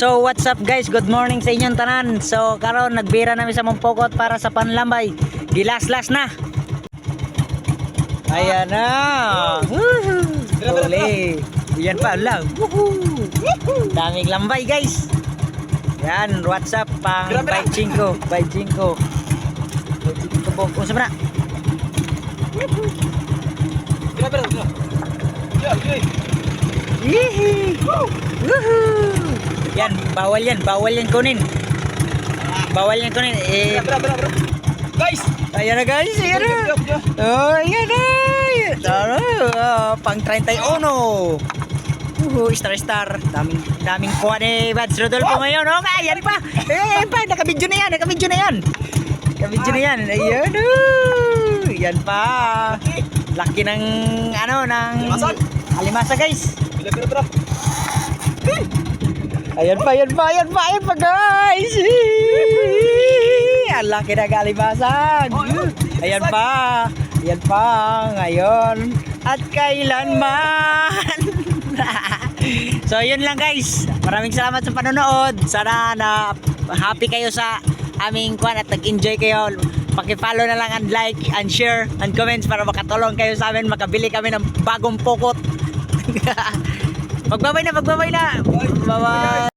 So what's up guys? Good morning sa inyong tanan. So karon nagbira namin sa Mumpokot para sa panlambay. Gilas-las na. Ayan na. Uli. Yan pa lang. Daming lambay guys. Yan, what's up pang by Chinko, by Chinko. Sa na? Grabe grabe. Yeah, yeah. Yee! Woohoo! Yan, bawal yan, bawal yan kunin. Bawal yan kunin. Eh, Grabe, grabe, grabe. Guys! ayan na guys, ayan na. Oh, ayan na. Tara, ah, pang 31. Uhu, star star. Daming daming kuha ni Bads Rodolfo ngayon. Oh, ayan pa. Eh, ayan pa, nakabidyo na yan, nakabidyo na yan. Nakabidyo na yan. Ayan. oh. Yan pa. Laki ng ano ng Alimasan. Alimasa guys. Grabe, grabe, grabe. Ayan pa, ayan pa, ayan pa, ayan pa guys! Ang laki na galibasan! Oh. Ayan pa, ayan pa, ngayon at kailanman! so yun lang guys, maraming salamat sa panonood. Sana na happy kayo sa aming kwan at nag-enjoy kayo. Paki-follow na lang and like and share and comments para makatulong kayo sa amin, makabili kami ng bagong pokot. magbabay na, magbabay na! Bye-bye!